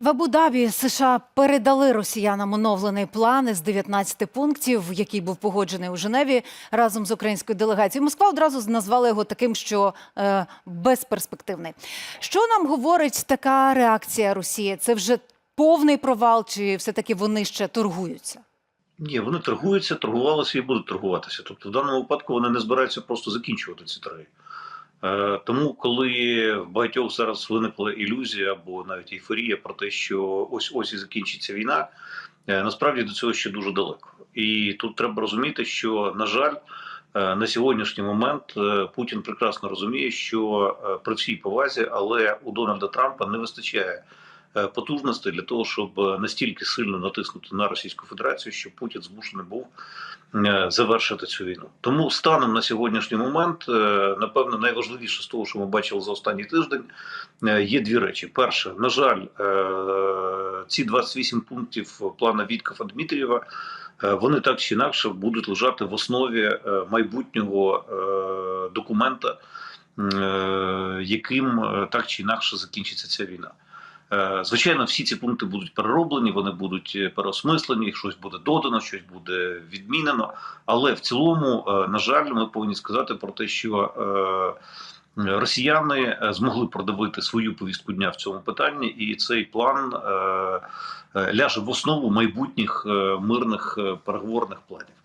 В Абу-Дабі США передали росіянам оновлений план із 19 пунктів, який був погоджений у Женеві разом з українською делегацією. Москва одразу назвала його таким, що е, безперспективний. Що нам говорить така реакція Росії? Це вже повний провал, чи все-таки вони ще торгуються? Ні, вони торгуються, торгувалися і будуть торгуватися. Тобто, в даному випадку вони не збираються просто закінчувати ці торги. Е, Тому, коли в багатьох зараз виникла ілюзія або навіть ейфорія про те, що ось ось і закінчиться війна, е, насправді до цього ще дуже далеко. І тут треба розуміти, що на жаль, е, на сьогоднішній момент Путін прекрасно розуміє, що при всій повазі, але у Дональда Трампа не вистачає потужностей для того, щоб е, настільки сильно натиснути на Російську Федерацію, щоб Путін змушений був е, завершити цю війну. Тому станом на сьогоднішній момент, е, напевно, найважливіше з того, що ми бачили за останній тиждень, е, є дві речі. Перше, на жаль, е, ці 28 пунктів плана Віткафа Дмитрієва. е, Вони так чи інакше будуть лежати в основі е, майбутнього е, документа, е, яким е, так чи інакше закінчиться ця війна. Е, Звичайно, всі ці пункти будуть перероблені, вони будуть е, переосмислені, щось буде додано, щось буде відмінено. Але в цілому, е, на жаль, ми повинні сказати про те, що росіяни змогли продавити свою повістку дня в цьому питанні, і цей план ляже в основу майбутніх мирних переговорних планів.